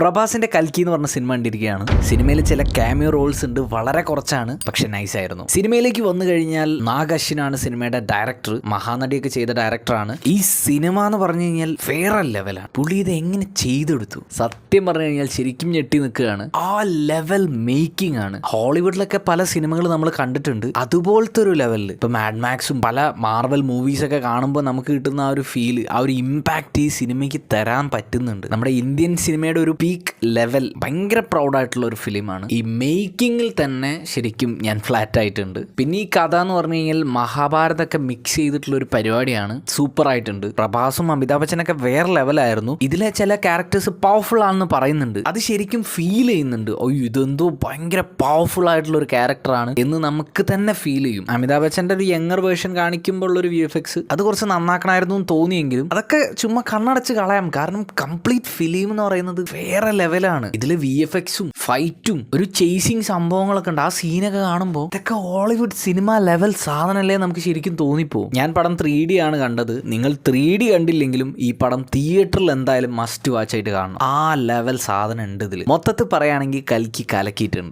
പ്രഭാസിന്റെ കൽക്കി എന്ന് പറഞ്ഞ സിനിമ കണ്ടിരിക്കുകയാണ്. സിനിമയിൽ ചില ക്യാമിയോ റോൾസ് ഉണ്ട്. വളരെ കുറച്ചാണ് പക്ഷെ നൈസ് ആയിരുന്നു. സിനിമയിലേക്ക് വന്നു കഴിഞ്ഞാൽ നാഗശ്ശിനാണ് സിനിമയുടെ ഡയറക്ടർ മഹാനടിയൊക്കെ ചെയ്ത ഡയറക്ടറാണ് ഈ സിനിമ എന്ന് പറഞ്ഞു കഴിഞ്ഞാൽ വേറെ ലെവലാണ് പുള്ളി ഇത് എങ്ങനെ ചെയ്തെടുത്തു? സത്യം പറഞ്ഞു കഴിഞ്ഞാൽ ശരിക്കും ഞെട്ടി നിൽക്കുകയാണ്. ആ ലെവൽ മേക്കിംഗ് ആണ്. ഹോളിവുഡിലൊക്കെ പല സിനിമകൾ നമ്മൾ കണ്ടിട്ടുണ്ട്. അതുപോലത്തെ ഒരു ലെവലിൽ ഇപ്പൊ മാഡ് മാക്സും പല മാർവൽ മൂവീസ് ഒക്കെ കാണുമ്പോൾ നമുക്ക് കിട്ടുന്ന ആ ഒരു ഫീൽ ആ ഒരു ഇമ്പാക്റ്റ് ഈ സിനിമയ്ക്ക് തരാൻ പറ്റുന്നുണ്ട്. നമ്മുടെ ഇന്ത്യൻ സിനിമയുടെ ഒരു പീക്ക് ലെവൽ ഭയങ്കര പ്രൗഡായിട്ടുള്ള ഒരു ഫിലിമാണ് ഈ മേക്കിങ്ങിൽ തന്നെ ശരിക്കും ഞാൻ ഫ്ലാറ്റ് ആയിട്ടുണ്ട്. പിന്നെ ഈ കഥ എന്ന് പറഞ്ഞു കഴിഞ്ഞാൽ മഹാഭാരതൊക്കെ മിക്സ് ചെയ്തിട്ടുള്ള ഒരു പരിപാടിയാണ്. സൂപ്പർ ആയിട്ടുണ്ട്. പ്രഭാസും അമിതാഭ് ബച്ചനൊക്കെ വേറെ ലെവലായിരുന്നു ഇതിലെ ചില ക്യാരക്ടേഴ്സ് പവർഫുൾ ആണെന്ന് പറയുന്നുണ്ട്. അത് ശരിക്കും ഫീൽ ചെയ്യുന്നുണ്ട്. അയ്യോ ഇതെന്തോ ഭയങ്കര പവർഫുൾ ആയിട്ടുള്ള ഒരു ക്യാരക്ടറാണ് എന്ന് നമുക്ക് തന്നെ ഫീൽ ചെയ്യും. അമിതാഭ് ബച്ചന്റെ ഒരു യങ്ങർ വേർഷൻ കാണിക്കുമ്പോൾ ഉള്ള ഒരു വി എഫ് എക്സ് അത് കുറച്ച് നന്നാക്കണമായിരുന്നു എന്ന് തോന്നിയെങ്കിലും അതൊക്കെ ചുമ്മാ കണ്ണടച്ച് കളയാം. കാരണം കംപ്ലീറ്റ് ഫിലിം എന്ന് പറയുന്നത് വേറെ ലെവലാണ് ഇതിൽ വി എഫ് എക്സും ഫൈറ്റും ഒരു ചേസിങ് സംഭവങ്ങളൊക്കെ ഉണ്ട്. ആ സീനൊക്കെ കാണുമ്പോൾ ഇതൊക്കെ ഹോളിവുഡ് സിനിമ ലെവൽ സാധനമല്ലേ നമുക്ക് ശരിക്കും തോന്നിപ്പോവും ഞാൻ പടം ത്രീ ഡി ആണ് കണ്ടത്. നിങ്ങൾ ത്രീ ഡി കണ്ടില്ലെങ്കിലും ഈ പടം തിയേറ്ററിൽ എന്തായാലും മസ്റ്റ് വാച്ച് ആയിട്ട് കാണണം. ആ ലെവൽ സാധനം ഉണ്ട് ഇതിൽ മൊത്തത്തിൽ പറയുകയാണെങ്കിൽ കലക്കി കലക്കിയിട്ടുണ്ട്.